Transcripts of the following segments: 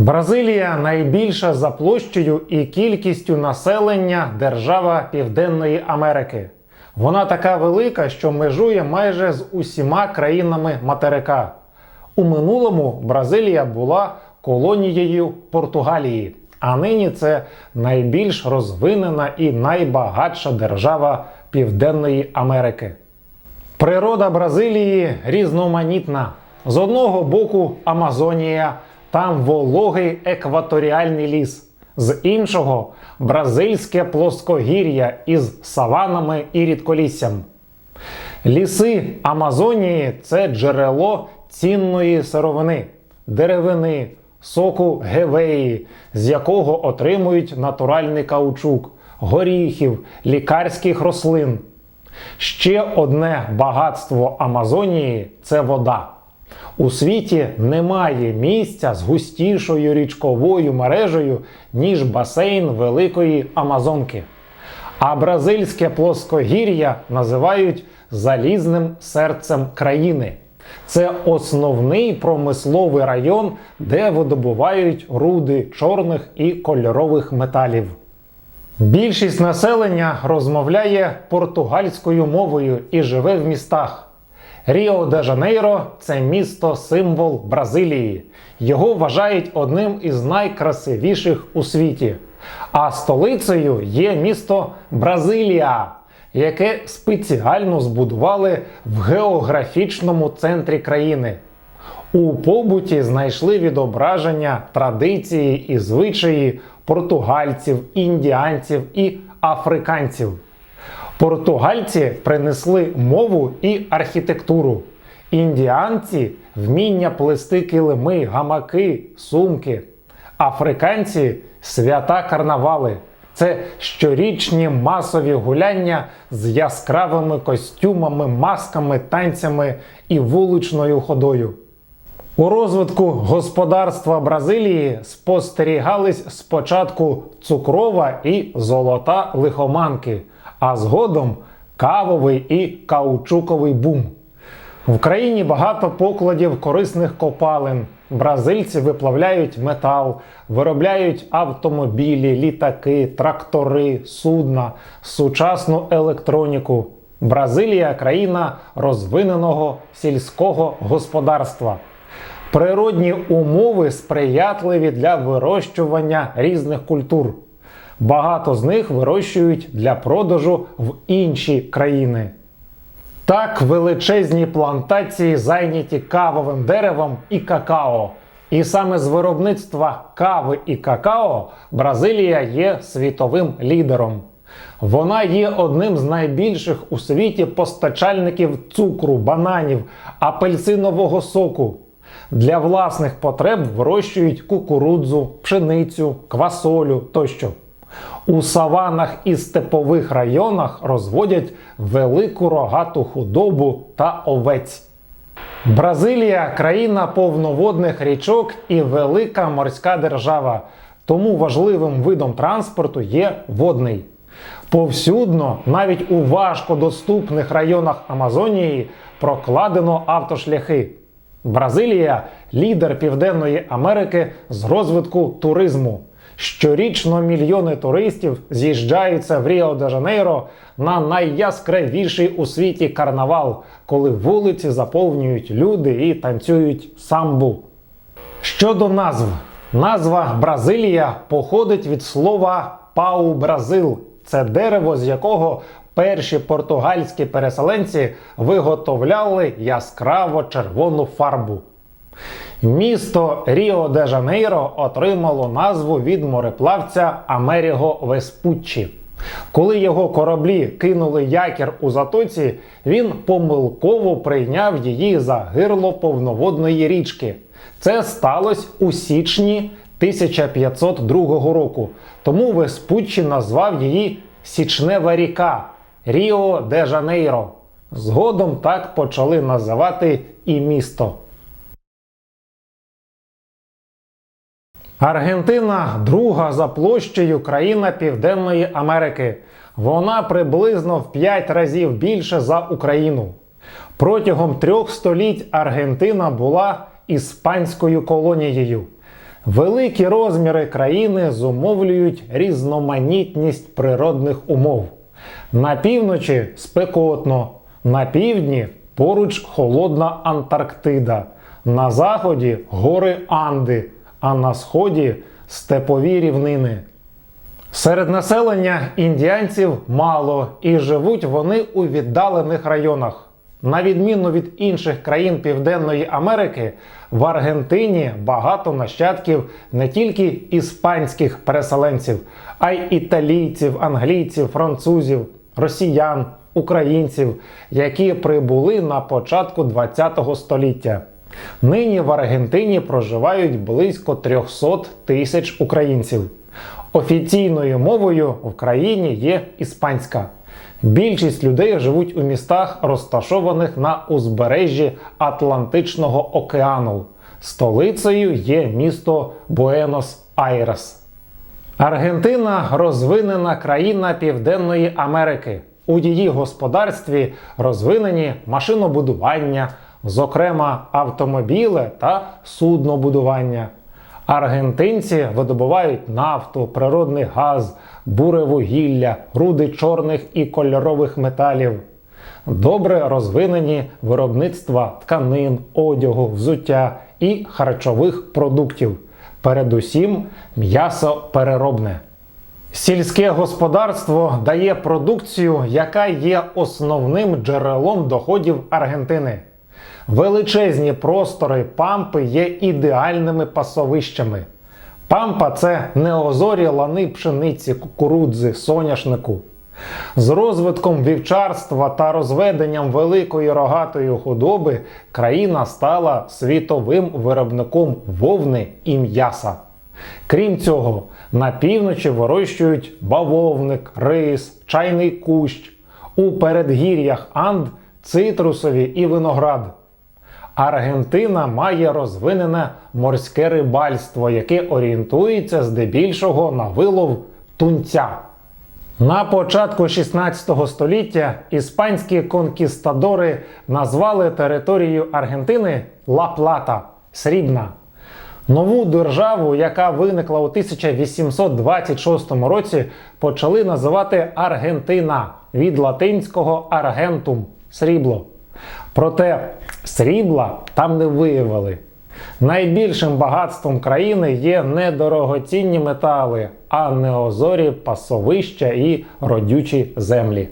Бразилія найбільша за площею і кількістю населення держава Південної Америки. Вона така велика, що межує майже з усіма країнами материка. У минулому Бразилія була колонією Португалії, а нині це найбільш розвинена і найбагатша держава Південної Америки. Природа Бразилії різноманітна. З одного боку Амазонія, там вологий екваторіальний ліс, з іншого бразильське плоскогір'я із саванами і рідколіссям. Ліси Амазонії це джерело цінної сировини, деревини, соку гевеї, з якого отримують натуральний каучук, горіхів, лікарських рослин. Ще одне багатство Амазонії це вода. У світі немає місця з густішою річковою мережею, ніж басейн Великої Амазонки. А бразильське плоскогір'я називають залізним серцем країни. Це основний промисловий район, де видобувають руди чорних і кольорових металів. Більшість населення розмовляє португальською мовою і живе в містах. Ріо де Жанейро це місто символ Бразилії. Його вважають одним із найкрасивіших у світі. А столицею є місто Бразилія, яке спеціально збудували в географічному центрі країни. У побуті знайшли відображення традиції і звичаї португальців, індіанців і африканців. Португальці принесли мову і архітектуру. Індіанці вміння плести килими, гамаки, сумки. Африканці свята карнавали. Це щорічні масові гуляння з яскравими костюмами, масками, танцями і вуличною ходою. У розвитку господарства Бразилії спостерігались спочатку цукрова і золота лихоманки, а згодом кавовий і каучуковий бум. В країні багато покладів корисних копалин. Бразильці виплавляють метал, виробляють автомобілі, літаки, трактори, судна, сучасну електроніку. Бразилія країна розвиненого сільського господарства. Природні умови сприятливі для вирощування різних культур. Багато з них вирощують для продажу в інші країни. Так, величезні плантації зайняті кавовим деревом і какао. І саме з виробництва кави і какао Бразилія є світовим лідером. Вона є одним з найбільших у світі постачальників цукру, бананів, апельсинового соку. Для власних потреб вирощують кукурудзу, пшеницю, квасолю тощо. У саванах і степових районах розводять велику рогату худобу та овець. Бразилія країна повноводних річок і велика морська держава, тому важливим видом транспорту є водний. Повсюдно, навіть у важкодоступних районах Амазонії, прокладено автошляхи. Бразилія лідер Південної Америки з розвитку туризму. Щорічно мільйони туристів з'їжджаються в Ріо де Жанейро на найяскравіший у світі карнавал, коли вулиці заповнюють люди і танцюють самбу. Щодо назв, назва Бразилія походить від слова пау Бразил. Це дерево, з якого перші португальські переселенці виготовляли яскраво червону фарбу. Місто Ріо де Жанейро отримало назву від мореплавця Амеріго Веспуччі. Коли його кораблі кинули якір у затоці, він помилково прийняв її за гирло повноводної річки. Це сталося у січні 1502 року. Тому Веспуччі назвав її Січнева ріка Ріо де Жанейро. Згодом так почали називати і місто. Аргентина друга за площею країна Південної Америки. Вона приблизно в 5 разів більше за Україну. Протягом трьох століть Аргентина була іспанською колонією. Великі розміри країни зумовлюють різноманітність природних умов. На півночі спекотно, на півдні поруч холодна Антарктида, на заході гори Анди, а на сході степові рівнини. Серед населення індіанців мало і живуть вони у віддалених районах. На відміну від інших країн Південної Америки, в Аргентині багато нащадків не тільки іспанських переселенців, а й італійців, англійців, французів, росіян, українців, які прибули на початку ХХ століття. Нині в Аргентині проживають близько 300 тисяч українців. Офіційною мовою в країні є іспанська. Більшість людей живуть у містах, розташованих на узбережжі Атлантичного океану. Столицею є місто Буенос-Айрес. Аргентина розвинена країна Південної Америки. У її господарстві розвинені машинобудування, зокрема автомобіле та суднобудування. Аргентинці видобувають нафту, природний газ, буревугілля, руди чорних і кольорових металів. Добре розвинені виробництва тканин, одягу, взуття і харчових продуктів. Передусім м'ясопереробне. Сільське господарство дає продукцію, яка є основним джерелом доходів Аргентини. Величезні простори пампи є ідеальними пасовищами. Пампа це неозорі лани пшениці, кукурудзи, соняшнику. З розвитком вівчарства та розведенням великої рогатої худоби країна стала світовим виробником вовни і м'яса. Крім цього, на півночі вирощують бавовник, рис, чайний кущ, у передгір'ях Анд цитрусові і виноград. Аргентина має розвинене морське рибальство, яке орієнтується здебільшого на вилов тунця. На початку 16 століття іспанські конкістадори назвали територію Аргентини Ла Плата Срібна. Нову державу, яка виникла у 1826 році, почали називати Аргентина від латинського аргентум срібло. Проте срібла там не виявили. Найбільшим багатством країни є недорогоцінні метали, а неозорі пасовища і родючі землі.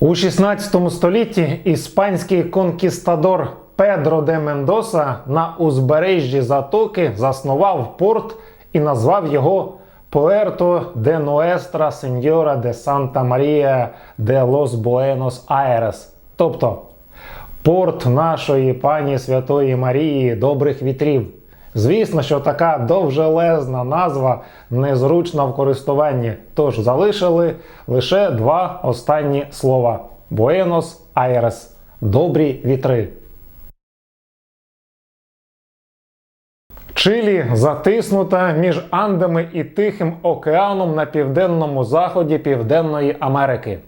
У 16 столітті іспанський конкістадор Педро де Мендоса на узбережжі затоки заснував порт і назвав його Puerto de Nuestra Señora de Santa María de los Buenos Aires, тобто порт нашої пані Святої Марії добрих вітрів. Звісно, що така довжелезна назва незручна в користуванні, тож залишили лише два останні слова: Буенос Айрес добрі вітри. Чилі затиснута між Андами і Тихим океаном на південному заході Південної Америки.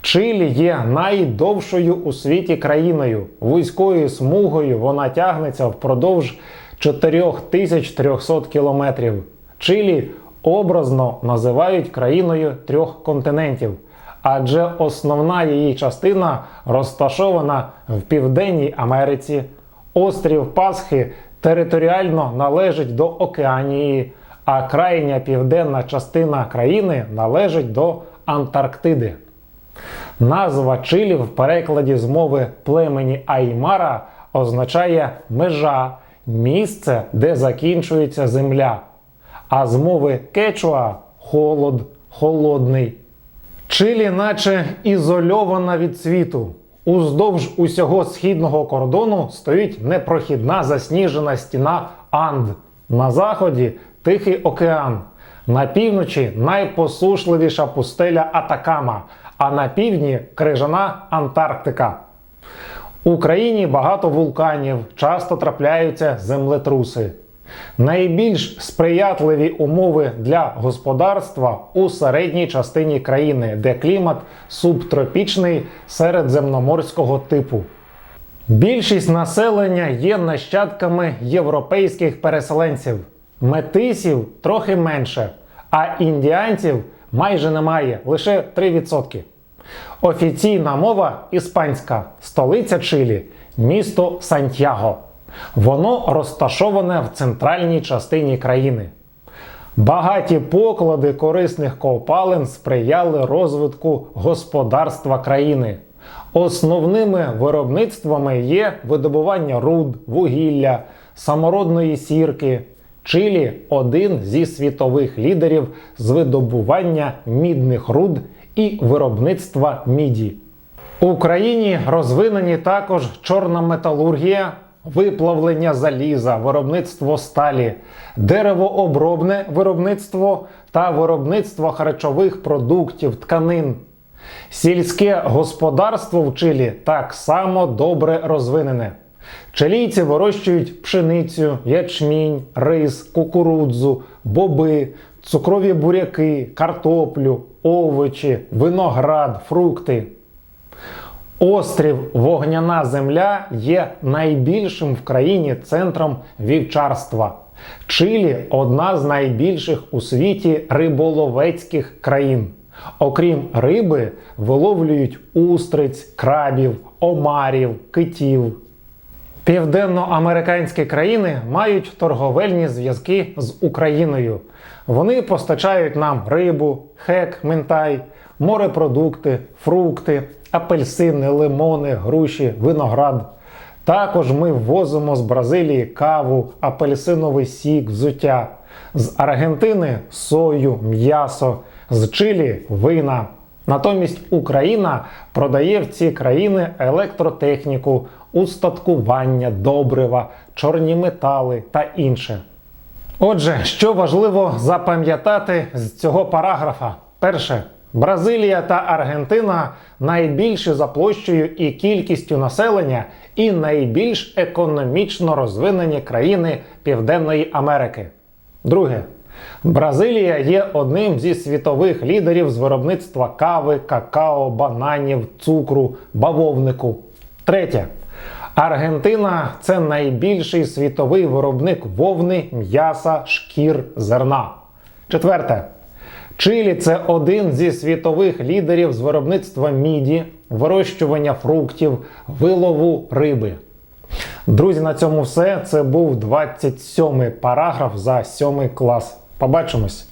Чилі є найдовшою у світі країною. Вузькою смугою вона тягнеться впродовж 4300 кілометрів. Чилі образно називають країною трьох континентів, адже основна її частина розташована в Південній Америці. Острів Пасхи територіально належить до Океанії, а крайня південна частина країни належить до Антарктиди. Назва Чилі в перекладі з мови племені Аймара означає межа, місце, де закінчується земля. А з мови кечуа холод, холодний. Чилі, наче ізольована від світу. Уздовж усього східного кордону стоїть непрохідна засніжена стіна Анд. На заході Тихий океан. На півночі найпосушливіша пустеля Атакама, а на півдні крижана Антарктика. У Україні багато вулканів, часто трапляються землетруси. Найбільш сприятливі умови для господарства у середній частині країни, де клімат субтропічний середземноморського типу. Більшість населення є нащадками європейських переселенців. метисів трохи менше, а індіанців майже немає, лише 3%. Офіційна мова іспанська, столиця Чилі, місто Сантьяго. Воно розташоване в центральній частині країни. Багаті поклади корисних копалин сприяли розвитку господарства країни. Основними виробництвами є видобування руд, вугілля, самородної сірки. Чилі один зі світових лідерів з видобування мідних руд і виробництва міді. У Україні розвинені також чорна металургія, виплавлення заліза, виробництво сталі, деревообробне виробництво та виробництво харчових продуктів, тканин. Сільське господарство в Чилі так само добре розвинене. Чилійці вирощують пшеницю, ячмінь, рис, кукурудзу, боби, цукрові буряки, картоплю, овочі, виноград, фрукти. Острів Вогняна Земля є найбільшим в країні центром вівчарства. Чилі одна з найбільших у світі риболовецьких країн. Окрім риби, виловлюють устриць, крабів, омарів, китів. Південноамериканські країни мають торговельні зв'язки з Україною. Вони постачають нам рибу, хек, ментай, морепродукти, фрукти, апельсини, лимони, груші, виноград. Також ми ввозимо з Бразилії каву, апельсиновий сік, взуття, з Аргентини сою, м'ясо, з Чилі вина. Натомість Україна продає в ці країни електротехніку, устаткування, добрива, чорні метали та інше. Отже, що важливо запам'ятати з цього параграфа? Перше. Бразилія та Аргентина найбільші за площею і кількістю населення і найбільш економічно розвинені країни Південної Америки. Друге. Бразилія є одним зі світових лідерів з виробництва кави, какао, бананів, цукру, бавовнику. Третє. Аргентина це найбільший світовий виробник вовни, м'яса, шкір, зерна. Четверте. Чилі це один зі світових лідерів з виробництва міді, вирощування фруктів, вилову риби. Друзі, на цьому все. Це був 27-й параграф за 7 клас. Побачимось!